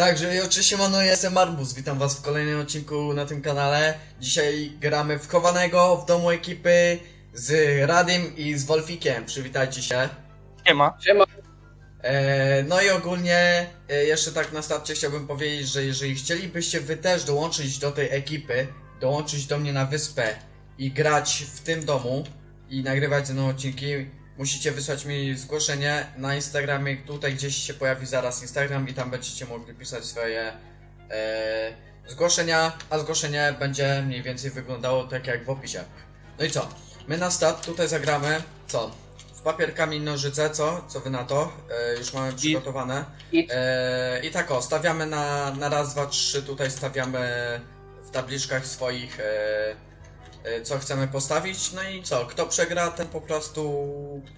Także i oczywiście mano, ja jestem Arbus, witam was w kolejnym odcinku na tym kanale. Dzisiaj gramy w chowanego w domu ekipy z Radim i z Wolfikiem, przywitajcie się. Nie ma. Siema. E, no i ogólnie e, jeszcze tak na starcie chciałbym powiedzieć, że jeżeli chcielibyście wy też dołączyć do tej ekipy, dołączyć do mnie na wyspę i grać w tym domu i nagrywać ze mną odcinki, musicie wysłać mi zgłoszenie na Instagramie, tutaj gdzieś się pojawi zaraz Instagram i tam będziecie mogli pisać swoje e, zgłoszenia, a zgłoszenie będzie mniej więcej wyglądało tak jak w opisie. No i co? My na start tutaj zagramy, co? W papier, kamień, nożyce, co? Co wy na to? E, już mamy przygotowane. I E, I tak o, stawiamy na, na raz, dwa, trzy, tutaj stawiamy w tabliczkach swoich, e, e, co chcemy postawić. No i co, kto przegra, ten po prostu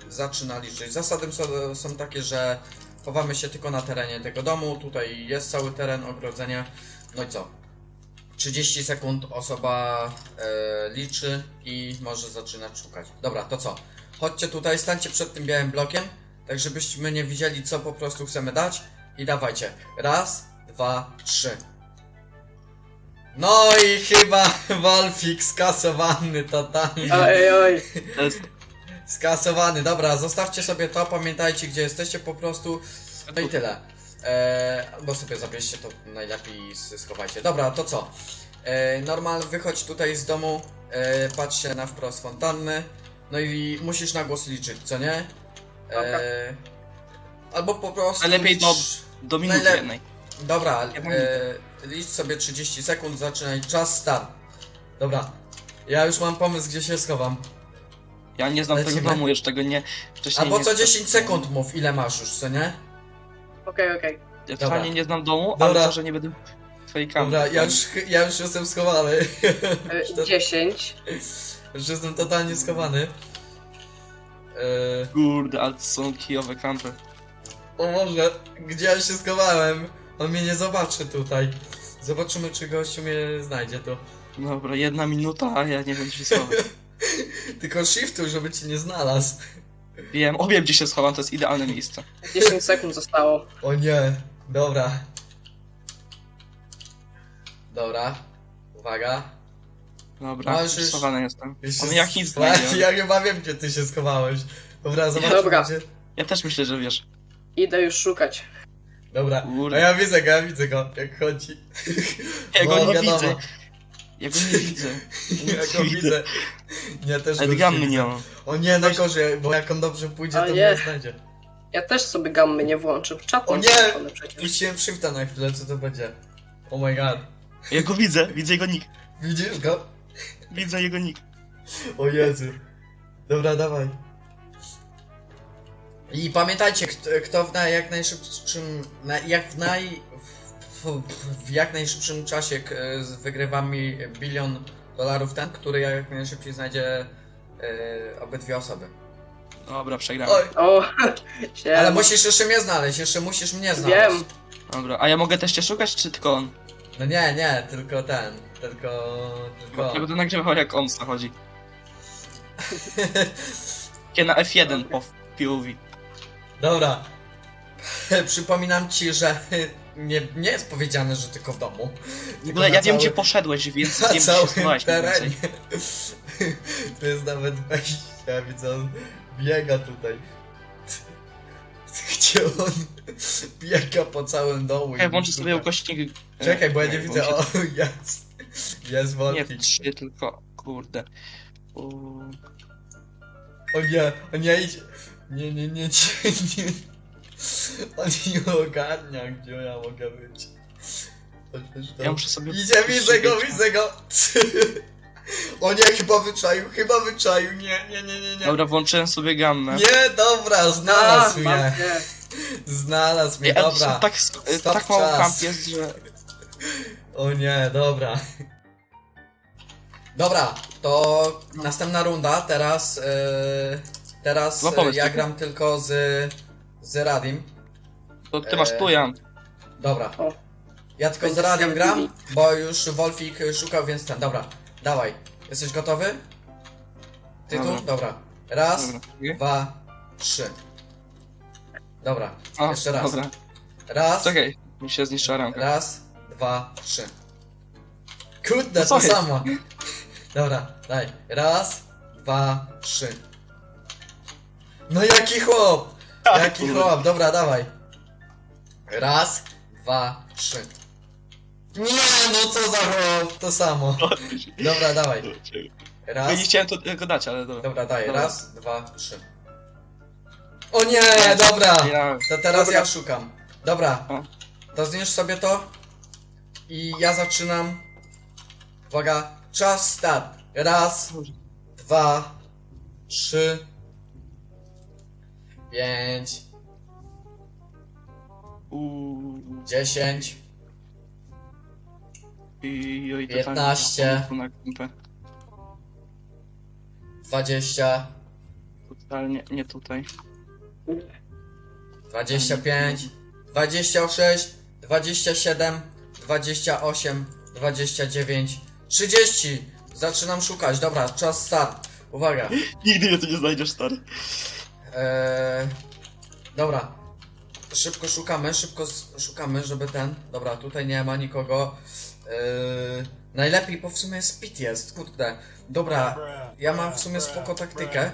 zaczyna liczyć. Zasady są, są takie, że chowamy się tylko na terenie tego domu, tutaj jest cały teren, ogrodzenie. No i co? 30 sekund osoba e, liczy i może zaczynać szukać. Dobra, to co? Chodźcie tutaj, stańcie przed tym białym blokiem, tak żebyśmy nie widzieli co po prostu chcemy dać. I dawajcie. Raz, dwa, trzy. No i chyba Wolfik skasowany totalnie. oj, oj. Skasowany, dobra, zostawcie sobie to, pamiętajcie gdzie jesteście po prostu. No i tyle. Eee, albo sobie zabierzcie to najlepiej schowajcie. Dobra, to co? Eee, normal, wychodź tutaj z domu, eee, patrz się na wprost fontanny. No i musisz na głos liczyć, co nie? Eee, albo po prostu. Najlepiej no- Do minuty Najlep- jednej. Dobra, e, licz sobie 30 sekund, zaczynaj czas start. Dobra, ja już mam pomysł, gdzie się schowam. Ja nie znam Lecimy. tego domu, jeszcze tego nie... Wcześniej Albo nie co 10 sekund mów, ile masz już, co nie? Okej, okej. Ja Dobra. totalnie nie znam domu, ale to, że nie będę twojej kamery. Dobra, ja już, ja już jestem schowany. E, 10. już jestem totalnie schowany. E, Kurde, ale to są kijowe kampy. o może, gdzie ja się schowałem? On mnie nie zobaczy tutaj. Zobaczymy, czy gościu mnie znajdzie tu. Dobra, jedna minuta, a ja nie wiem gdzie się schować. Tylko shiftu, żeby cię nie znalazł. Wiem, o wiem gdzie się schowam, to jest idealne miejsce. 10 sekund zostało. O nie, dobra. Dobra, uwaga. Dobra, Możesz- schowany jestem. Jeszcze On jak nic s- ja, znajdzie. ja chyba wiem, gdzie ty się schowałeś. Dobra, zobaczmy. Dobra. Gdzie... Ja też myślę, że wiesz. Idę już szukać. Dobra, Kurde. a ja widzę go, ja widzę go, jak chodzi. Ja go No, nie wiadomo. widzę. Ja go nie widzę. Ja go widzę. Ja też go już gammy widzę. nie mam. O nie, najgorzej, bo jak on dobrze pójdzie, O to nie. mnie znajdzie. Ja też sobie gammy nie włączył. Czat O mam nie! włączony przecież. Puściłem shifta na chwilę, co to będzie? Oh my god. Ja go widzę, widzę jego nick. Widzisz go? Widzę jego nick. O Jezu. Dobra, dawaj. I pamiętajcie, kto, kto w na jak najszybszym, na, jak w naj... W, jak najszybszym czasie wygrywa mi bilion dolarów ten, który jak najszybciej znajdzie obydwie osoby. Dobra, przegrałem. Oj, O, siema. ale musisz jeszcze mnie znaleźć, jeszcze musisz mnie znaleźć. Wiem. Dobra, a ja mogę też cię szukać, czy tylko on? No nie, nie, tylko ten, tylko... tylko... Ja będę nagrywał jak on zachodzi. Takie na F1 po POV. Dobra. Przypominam ci, że nie, nie jest powiedziane, że tylko w domu. W ogóle ja wiem gdzie poszedłeś, więc Na wiem gdzie się całym schowałeś mniej terenie. więcej. To jest nawet wejście, ja widzę, on biega tutaj. Gdzie on biega po całym domu. Czekaj, i włączę szuka. sobie ukośnik. Czekaj, bo ja nie Czekaj, widzę. O, jest. Jest Nie trzy, tylko kurde. U... O nie, o nie, idź. Nie, nie, nie, nie, nie. On nie ogarnia, gdzie ja mogę być. Chociaż to- Ja muszę sobie. Idzie, widzę go, widzę go. O nie, chyba wyczaił, chyba wyczaił. Nie, nie, nie, nie, nie. Dobra, włączyłem sobie gammę. Nie, dobra, A, znalazł mnie. mam cię. Znalazł mnie, Ja, dobra. tak, Stop tak mało czas. kamp jest, że. O nie, dobra. Dobra, to następna runda, teraz, yy, teraz yy, pomysł, ja tak? gram tylko z, z Radim. To ty masz Eee. tu, ja. Dobra. O. Ja tylko z Będzie Radim gram, bo już Wolfik szukał, więc ten, dobra. Dawaj, jesteś gotowy? Ty tu? Dobra. Dobra. Raz, Dobra. dwa, trzy. Dobra, A, jeszcze raz. Dobra. raz, Czekaj, Mi się zniszczyła ramka. Raz, dwa, trzy. Kurde, No to jest? samo. Dobra, daj. Raz, dwa, trzy. No jaki chłop! Jaki kurde. chłop, dobra, dawaj. Raz, dwa, trzy. Nie, no co za chłop, to samo. Dobra, dawaj. Ja Raz, nie chciałem to tego dać, ale dobra. dobra, daj. Dobra. Raz, dwa, trzy. O nie, dobra. Ja... To teraz Dobra. ja szukam. Dobra, O. to zniszcz sobie to. I ja zaczynam. Uwaga, czas start. Raz, dwa, trzy, pięć, Uuu. dziesięć, I, oj, to 15. Na kompę. dwadzieścia, Totalnie nie tutaj. dwadzieścia pięć, dwadzieścia sześć, dwadzieścia siedem, dwadzieścia osiem, dwadzieścia dziewięć, trzydzieści. Zaczynam szukać. Dobra, czas start. Uwaga. Nigdy mnie tu nie znajdziesz, stary. Eee, dobra. Szybko szukamy, szybko szukamy, żeby ten. Dobra, tutaj nie ma nikogo. Eee, najlepiej, bo w sumie speed jest, kurde. Dobra, ja mam w sumie spoko taktykę,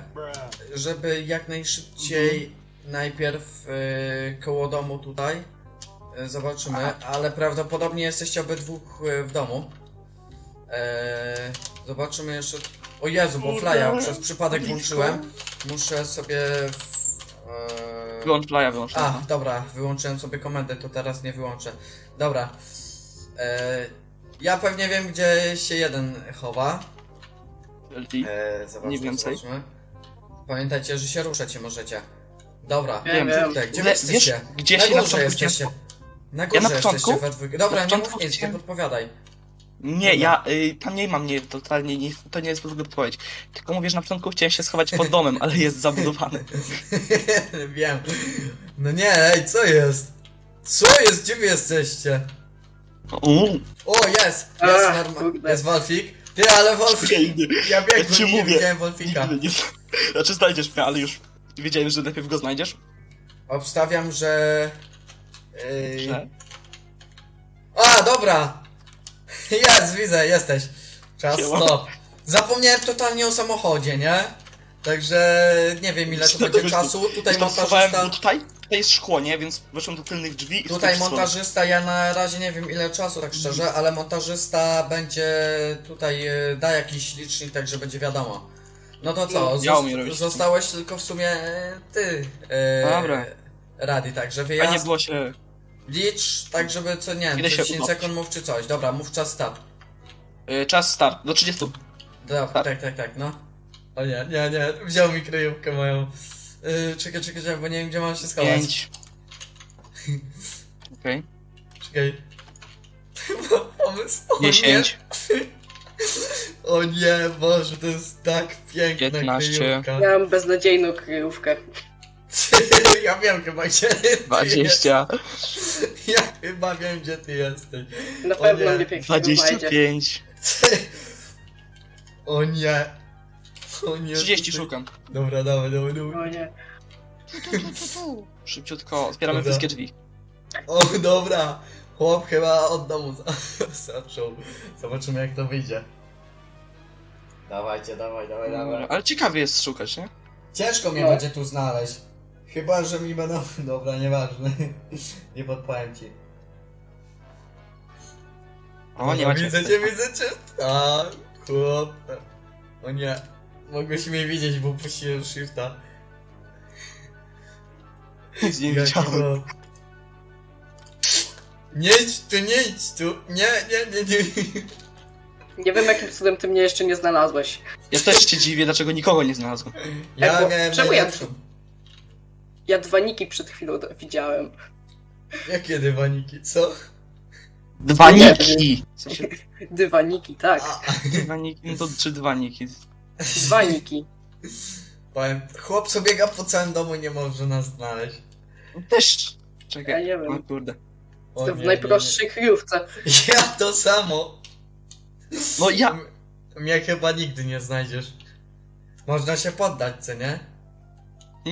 żeby jak najszybciej najpierw e, koło domu tutaj. E, zobaczymy, ale prawdopodobnie jesteście obydwu e, w domu. Eee, zobaczymy jeszcze. O Jezu, bo flya przez przypadek włączyłem. Muszę sobie. W, e, Wyłącz playa, wyłącz A, dobra, wyłączyłem sobie komendę, to teraz nie wyłączę. Dobra. E, ja pewnie wiem, gdzie się jeden chowa. LD. E, zobaczmy, Nie więcej. Zobaczmy. Pamiętajcie, że się ruszać możecie. Dobra. Wiem, Wiem. Kurde, gdzie wy jesteście? Wiesz, gdzie na się na początku jesteście. Na górze na początku? jesteście we dwójkę. Dobra, Na nie mów nic, nie podpowiadaj. Nie, ja... Y, tam nie mam, nie, totalnie nie, to nie jest w ogóle odpowiedź. Tylko mówisz, na początku chciałem się schować pod domem, ale jest zabudowany. Wiem. No nie, ej, co jest? Co jest? Gdzie wy jesteście? Uuu, O, jest! Jest, Ach, norma- kurde. jest Wolfik. Ty, ale Wolfik! Ja biegłem, Ja ci nie mówię. widziałem Wolfika. Nigdy nie... Znaczy znajdziesz mnie, ale już wiedziałem, że najpierw go znajdziesz. Obstawiam, że... Yy... Że? A, dobra! Jest, widzę, jesteś. Czas, Siema. stop. Zapomniałem totalnie o samochodzie, nie? Także nie wiem ile to będzie czasu. Tutaj Zresztą schowałem, bo montażysta... tutaj, tutaj jest szkło, nie? Więc weszłem do tylnych drzwi i Tutaj wskoczyłem. montażysta, ja na razie nie wiem ile czasu, tak szczerze, ale montażysta będzie tutaj e, da jakiś licznik, także będzie wiadomo. No to co, ja zos- umiem robić. zostałeś tylko w sumie e, ty. E, Dobra. Radi, także A nie wyjazd. było się... Licz, tak żeby co, nie wiem, Ile się 10 utopić? sekund mów czy coś. Dobra, mów czas start. Y, czas start, do 30. Dobra, Tak. tak, tak, tak, no. O nie, nie, nie, wziął mi kryjówkę moją. Yy, czekaj, czekaj, czekaj, bo nie wiem gdzie mam się schować. 5. Okej. Czekaj. Mam pomysł. O nie. 10. O nie, Boże, to jest tak piękna 15. kryjówka. Miałem beznadziejną kryjówkę. Ja wiem chyba gdzie ty 20. jest. Ja chyba wiem gdzie ty jesteś. Na O pewno nie. mnie pięknie znajdzie. 25. O nie. O nie. 30 tutaj- szukam. Dobra, dawaj, dawaj, dawaj. O nie. Szybciutko, otwieramy Dobra. wszystkie drzwi. O, dobra. Chłop chyba od domu za- zaczął. Zobaczymy jak to wyjdzie. Dawajcie, dawaj, dawaj, dawaj. Ale ciekawie jest szukać, nie? Ciężko mnie No. będzie tu znaleźć. Chyba, że mi będą... Dobra, nieważne. Nie podpowiem ci. O, nie ma cię. Widzę cię, widzę cię. A, chłop. O nie. Mogłeś mnie widzieć, bo puściłem shifta. Nic nie widziałem. Nie idź tu, nie idź tu. Nie, nie, nie, nie. Nie wiem jakim cudem ty mnie jeszcze nie znalazłeś. Ja też się dziwię, dlaczego nikogo nie znalazłem. Ja bo- miałem czemu ja- najlepszą. Ja dwa niki przed chwilą widziałem. Jakie dywaniki, co? Dwa niki! W sensie, Dywaniki, tak. A, dwa niki, no to trzy dwa niki. Dwa niki. powiem, chłop co biega po całym domu i nie może nas znaleźć. Też. Ja Czekaj. nie O wiem. kurde. O To w nie, najprostszej kryjówce. nie, nie. Ja to samo. No ja... M- Mnie chyba nigdy nie znajdziesz. Można się poddać, co nie?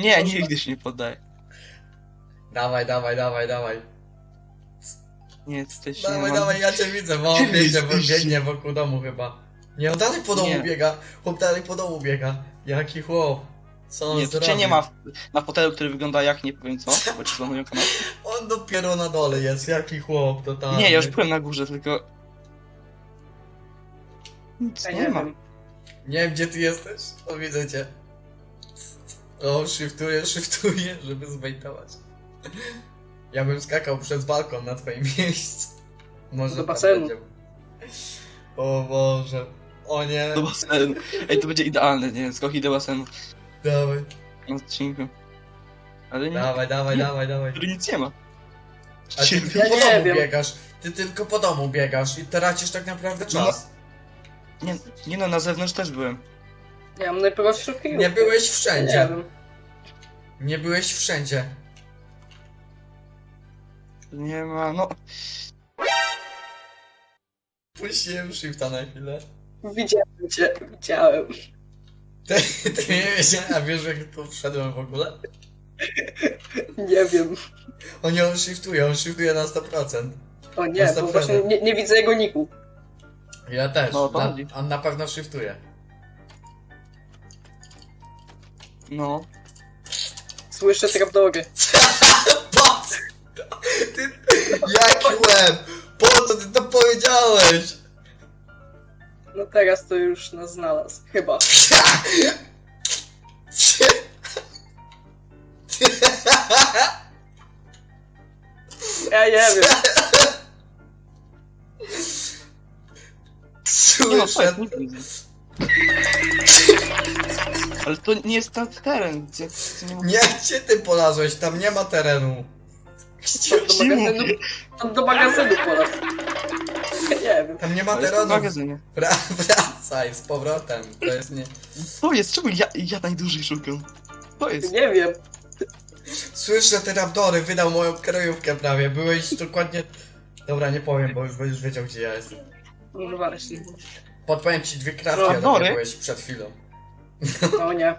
Nie, nigdy się nie poddaję. Dawaj, dawaj, dawaj, dawaj. Nie jesteś... Dawaj, nie mam- dawaj, ja cię widzę, bo on Gdzie biegnie, bo jesteście? biegnie wokół domu chyba. Nie, on dalej po domu Nie. biega. Chłop dalej po domu biega. Jaki chłop. Co on Nie, to zrobił? cię nie ma w, na fotelu, który wygląda jak nie powiem co, bo ci planują kanał. On dopiero na dole jest, jaki chłop totalny. Nie, ja już byłem na górze, tylko... Nic Ja nie, nie ma. wiem. Nie wiem, gdzie ty jesteś. O, widzę cię. O, shiftuje, shiftuje, żeby zbejtować. Ja bym skakał przez balkon na twoim miejscu. Może Do tam basenu. będzie. O Boże. O nie. Do basenu. Ej, to będzie idealne, nie? Skoki do basenu Dawaj, na odcinku. Ale nie, dawaj, dawaj, dawaj, dawaj. który nic nie ma. A ty Ciebie- tylko Ja po nie domu wiem. biegasz. Ty tylko po domu biegasz i tracisz tak naprawdę No. czas. Nie, nie no, na zewnątrz też byłem. Ja mam najprostszą kryjówkę. Nie byłeś Nie wszędzie. wiem. Nie byłeś wszędzie. Nie ma, no... Puściłem shifta na chwilę. Widziałem cię, widziałem. Ty, ty nie wiesz, a wiesz jak tu wszedłem w ogóle? Nie wiem. On nie on shiftuje, on shiftuje na 100%. O nie, bo właśnie nie, nie widzę jego niku. Ja też. No, to na, chodzi. on na pewno shiftuje. No. Słyszę trapdory. Co? Ty, jaki łeb! Po co ty to powiedziałeś? No teraz to już nas znalazł. Chyba. Ja nie wiem. Nie Słyszę. jest, nie widzę. Ale to nie jest ten teren, gdzie... gdzie nie. Nie, gdzie ty polazłeś? Tam nie ma terenu. Tam do magazynu, tam do magazynu. Ja nie wiem. Tam nie ma To jest w terenu. magazynie. Wra wracaj z powrotem. To jest nie... To jest, czemu ja, ja najdłużej szukam? To jest. Nie wiem. Słyszę te raptory, wydał moją kryjówkę prawie. Byłeś dokładnie... Dobra, nie powiem, bo już będziesz wiedział gdzie ja jestem. No właśnie. Podpowiem ci dwie Raptory? takie byłeś przed chwilą. No nie.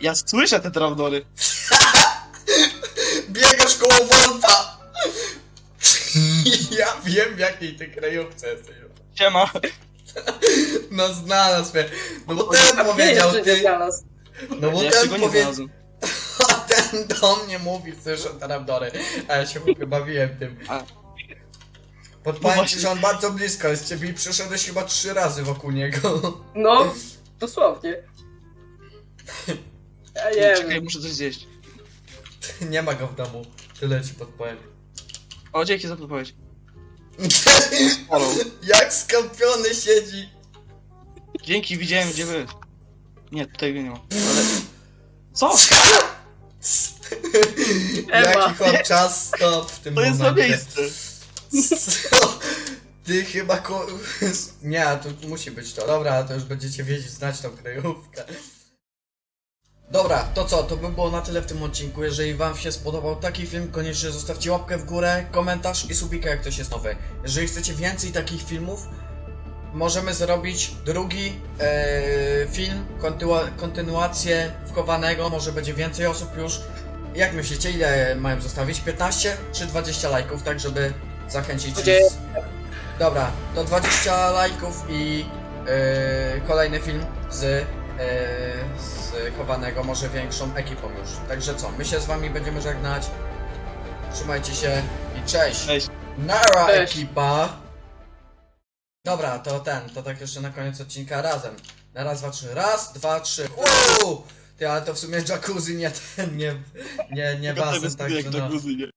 Ja słyszę te trapdory. Biegasz koło Wolfa! Ja wiem w jakiej ty kryjówce jesteś. Siema. No znalazł mnie. No bo O, ten powiedział, jeszcze nie ty... znalazł. No bo Ja jeszcze ten nie powiedział... znalazłem. A ten do mnie mówi, słyszę te raptory. A ja się chyba bawiłem tym. A. Podpowiem No ci, że on bardzo blisko jest ciebie i przeszedłeś chyba trzy razy wokół niego. No, dosłownie. Ja nie Czekaj, muszę coś zjeść. Nie ma go w domu. Tyle ci podpowiem. O, dzięki za podpowiedź. Jak skąpiony siedzi. Dzięki, widziałem gdzie wy. Nie, tutaj go nie ma. Ale... Co? Jaki chłop czas stop w tym To jest na momencie. miejsce. Co? Ty chyba ko... Nie, to musi być to. Dobra, to już będziecie wiedzieć, znać tą kryjówkę. Dobra, to co, to by było na tyle w tym odcinku. Jeżeli wam się spodobał taki film, koniecznie zostawcie łapkę w górę, komentarz i subika, jak ktoś jest nowy. Jeżeli chcecie więcej takich filmów, możemy zrobić drugi e, film, kontynu- kontynuację wchowanego, może będzie więcej osób już. Jak myślicie, ile mają zostawić? 15 czy 20 lajków, tak żeby zachęcić... Będzie- Dobra, to 20 lajków i e, kolejny film z, e, z chowanego, może większą ekipą już. Także co, my się z wami będziemy żegnać. Trzymajcie się i cześć! Cześć. Nara Cześć. ekipa! Dobra, to ten, to tak jeszcze na koniec odcinka razem. Na raz, dwa, trzy. Raz, dwa, trzy. Uuu! Ty, ale to w sumie jacuzzi, nie ten, nie, nie, nie basen, także no. nie?